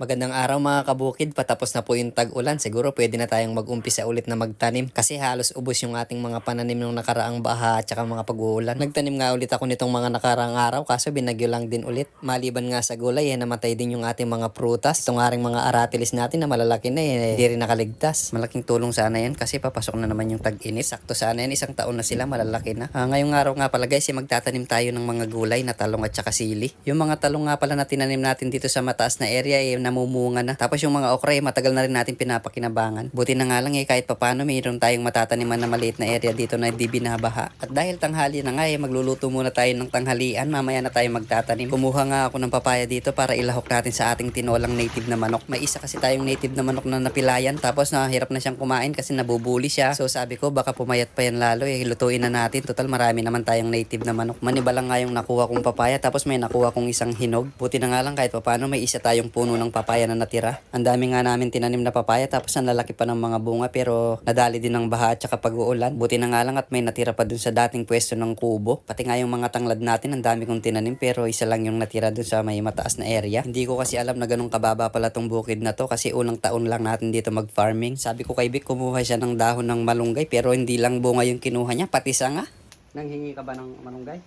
Magandang araw mga kabukid, patapos na po yung tag-ulan. Siguro pwede na tayong mag-umpisa ulit na magtanim kasi halos ubos yung ating mga pananim nung nakaraang baha at saka mga pag-uulan. Nagtanim nga ulit ako nitong mga nakaraang araw kaso binagyo lang din ulit. Maliban nga sa gulay, eh, namatay din yung ating mga prutas. Itong aring mga aratilis natin na malalaki na eh, di rin nakaligtas. Malaking tulong sana yan kasi papasok na naman yung tag-init. Sakto sana yan, isang taon na sila, malalaki na. Ah, ngayong araw nga pala guys, eh, magtatanim tayo ng mga gulay na talong at saka sili. Yung mga talong nga pala na tinanim natin dito sa mataas na area eh, namumunga na. Tapos yung mga okra eh, matagal na rin natin pinapakinabangan. Buti na nga lang eh, kahit papano mayroon tayong matataniman na maliit na area dito na di binabaha. At dahil tanghali na nga eh, magluluto muna tayo ng tanghalian. Mamaya na tayo magtatanim. Kumuha nga ako ng papaya dito para ilahok natin sa ating tinolang native na manok. May isa kasi tayong native na manok na napilayan. Tapos nahirap na siyang kumain kasi nabubuli siya. So sabi ko baka pumayat pa yan lalo eh. Lutuin na natin. Total marami naman tayong native na manok. Maniba nga yung nakuha kong papaya. Tapos may nakuha kong isang hinog. Buti na nga lang kahit papano may isa tayong puno ng papaya na natira. Ang dami nga namin tinanim na papaya tapos ang lalaki pa ng mga bunga pero nadali din ng baha at saka pag-uulan. Buti na nga lang at may natira pa dun sa dating pwesto ng kubo. Pati nga yung mga tanglad natin ang dami kong tinanim pero isa lang yung natira dun sa may mataas na area. Hindi ko kasi alam na ganun kababa pala tong bukid na to kasi unang taon lang natin dito mag-farming. Sabi ko kay Vic kumuha siya ng dahon ng malunggay pero hindi lang bunga yung kinuha niya pati sanga. Nanghingi ka ba ng malunggay?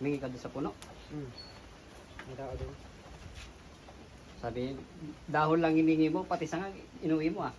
Humingi ka doon sa puno? Hmm. Hindi ako doon. Sabi, dahon lang hiningi mo, pati sanga inuwi mo ah.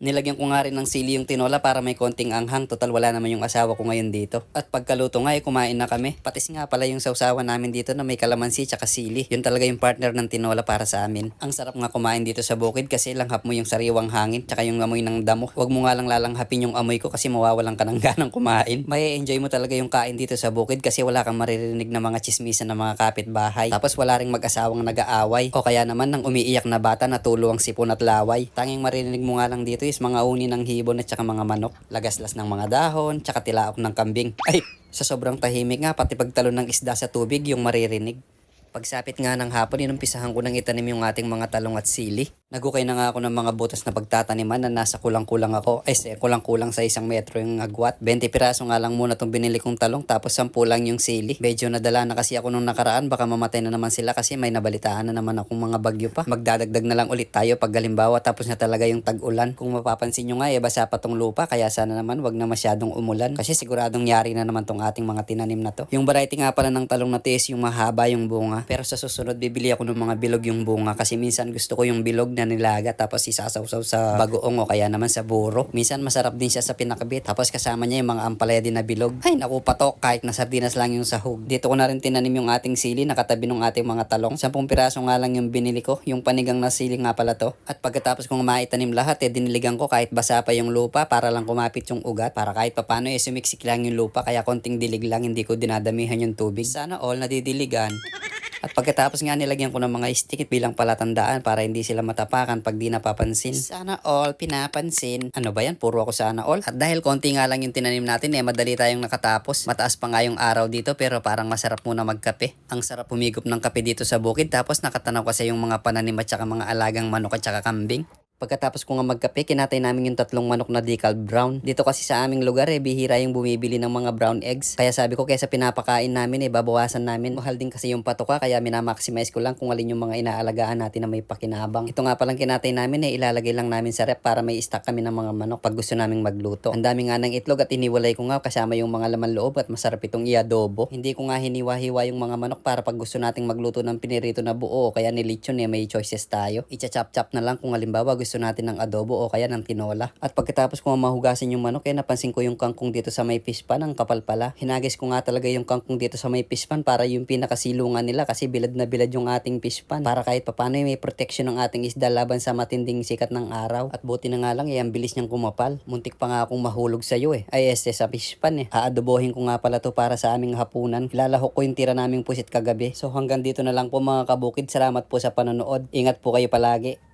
Nilagyan ko nga rin ng sili yung tinola para may konting anghang. Total wala naman yung asawa ko ngayon dito. At pagkaluto nga eh, kumain na kami. Patis nga pala yung sausawan namin dito na may kalamansi tsaka sili. Yun talaga yung partner ng tinola para sa amin. Ang sarap nga kumain dito sa bukid kasi langhap mo yung sariwang hangin tsaka yung amoy ng damo. Huwag mo nga lang lalanghapin yung amoy ko kasi mawawalan ka ng ganang kumain. May enjoy mo talaga yung kain dito sa bukid kasi wala kang maririnig na mga chismisan ng mga kapitbahay. Tapos wala ring mag-asawang nag-aaway. O kaya naman ng umiiyak na bata na tulo ang sipon at laway. Tanging maririnig mo nga lang dito is mga uni ng hibon at saka mga manok. Lagaslas ng mga dahon, tsaka tilaok ng kambing. Ay, sa sobrang tahimik nga, pati pagtalon ng isda sa tubig yung maririnig. Pagsapit nga ng hapon, inumpisahan ko nang itanim yung ating mga talong at sili. Nagukay na nga ako ng mga butas na pagtataniman na nasa kulang-kulang ako. Ay, se, kulang-kulang sa isang metro yung agwat. 20 piraso nga lang muna tong binili kong talong tapos 10 lang yung sili. Medyo nadala na kasi ako nung nakaraan. Baka mamatay na naman sila kasi may nabalitaan na naman akong mga bagyo pa. Magdadagdag na lang ulit tayo pag galimbawa tapos na talaga yung tag-ulan. Kung mapapansin nyo nga, eh, basa pa tong lupa. Kaya sana naman wag na masyadong umulan. Kasi siguradong yari na naman tong ating mga tinanim na to. Yung variety nga pala ng talong na to is yung mahaba yung bunga. Pero sa susunod, bibili ako ng mga bilog yung bunga. Kasi minsan gusto ko yung bilog na nilaga tapos isasawsaw sa bagoong o kaya naman sa buro. Minsan masarap din siya sa pinakabit. Tapos kasama niya yung mga ampalaya din na bilog. Ay naku patok kahit na sardinas lang yung sahog. Dito ko na rin tinanim yung ating sili nakatabi ng ating mga talong. 10 piraso nga lang yung binili ko. Yung panigang na sili nga pala to. At pagkatapos kong maitanim lahat eh diniligan ko kahit basa pa yung lupa para lang kumapit yung ugat. Para kahit papano eh sumiksik lang yung lupa kaya konting dilig lang hindi ko dinadamihan yung tubig. Sana all nadidiligan. At pagkatapos nga nilagyan ko ng mga stick bilang palatandaan para hindi sila matapakan pag di napapansin. Sana all pinapansin. Ano ba yan? Puro ako sana all. At dahil konti nga lang yung tinanim natin eh, madali tayong nakatapos. Mataas pa nga yung araw dito pero parang masarap muna magkape. Ang sarap humigop ng kape dito sa bukid tapos nakatanaw kasi yung mga pananim at saka mga alagang manok at saka kambing. Pagkatapos ko nga magkape, kinatay namin yung tatlong manok na decal brown. Dito kasi sa aming lugar eh, bihira yung bumibili ng mga brown eggs. Kaya sabi ko, kaysa pinapakain namin eh, babawasan namin. Mahal din kasi yung patoka, kaya minamaximize ko lang kung alin yung mga inaalagaan natin na may pakinabang. Ito nga palang kinatay namin eh, ilalagay lang namin sa rep para may stock kami ng mga manok pag gusto naming magluto. Ang dami nga ng itlog at iniwalay ko nga kasama yung mga laman loob at masarap itong iadobo. Hindi ko nga hiniwa-hiwa yung mga manok para pag gusto nating magluto ng pinirito na buo kaya nilitsyon eh, may choices tayo. Icha-chop-chop na lang kung halimbawa gusto natin ng adobo o kaya ng tinola. At pagkatapos ko mahugasin yung manok, eh napansin ko yung kangkong dito sa may fish pan, ang kapal pala. Hinagis ko nga talaga yung kangkong dito sa may fish pan para yung pinakasilungan nila kasi bilad na bilad yung ating fish pan. Para kahit papano eh, may protection ng ating isda laban sa matinding sikat ng araw. At buti na nga lang, eh, ang bilis niyang kumapal. Muntik pa nga akong mahulog sa'yo eh. Ay, este sa fish pan eh. Aadobohin ko nga pala to para sa aming hapunan. Ilalahok ko yung tira naming pusit kagabi. So hanggang dito na lang po mga kabukid. Salamat po sa panonood. Ingat po kayo palagi.